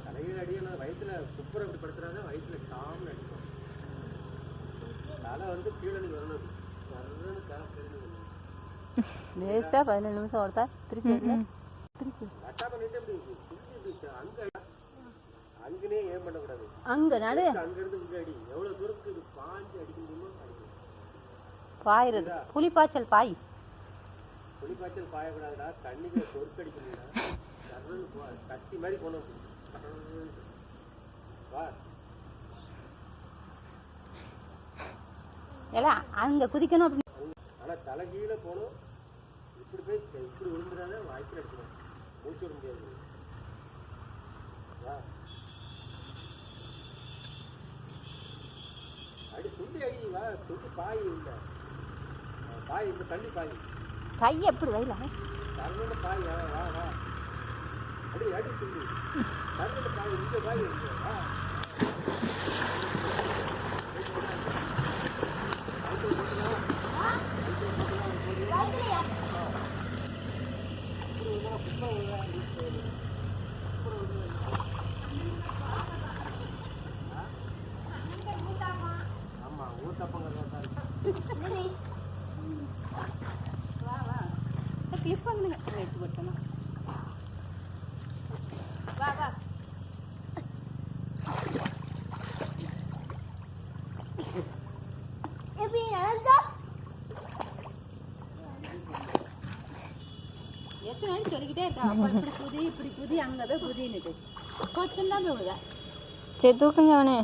தலையில் அடி நான் வயிற்றுல குப்புற அப்படி அடிக்கும் தலை வந்து கீழே நீ நிமிஷம் ஓடுதா? திருப்பி திருப்பி. அங்கனே ஏன் பண்ணக்கூடாது? அங்க இருந்து முன்னாடி எவ்வளவு தூரத்துக்கு பாஞ்சு அடிக்கணுமோ பாயிறது. புலி பாய்ச்சல் பாய். புலிப்பாய்ச்சல் பாயக்கூடாதுடா தண்ணிக்கு பொறுக்கு அடிக்க முடியல சர்வன்னு போ கத்தி மாதிரி போனோம். வா. எல்லாம் அங்கே குதிக்கணும் ஆனா தலை கீழே போகணும் இப்படி போய் இப்படி விழுந்துடாத வாய்க்கில் அடிக்கணும் மூச்சு விட முடியாது. அடி துள்ளி அடி வா. துள்ளி பாய் இல்லை. பாய் இந்த தள்ளி பாய். கை எப்படி வைல Thank you. கிளிப் பண்ணுங்க வச்சு போட்டோமா வா வா எத்தனை நாள் சொல்லிக்கிட்டே இருக்கா அப்பா இப்படி குதி இப்படி குதி அங்கே போய் குதின்னுட்டு கொஞ்சம் தான் போய் விழுதா சரி தூக்குங்க அவனே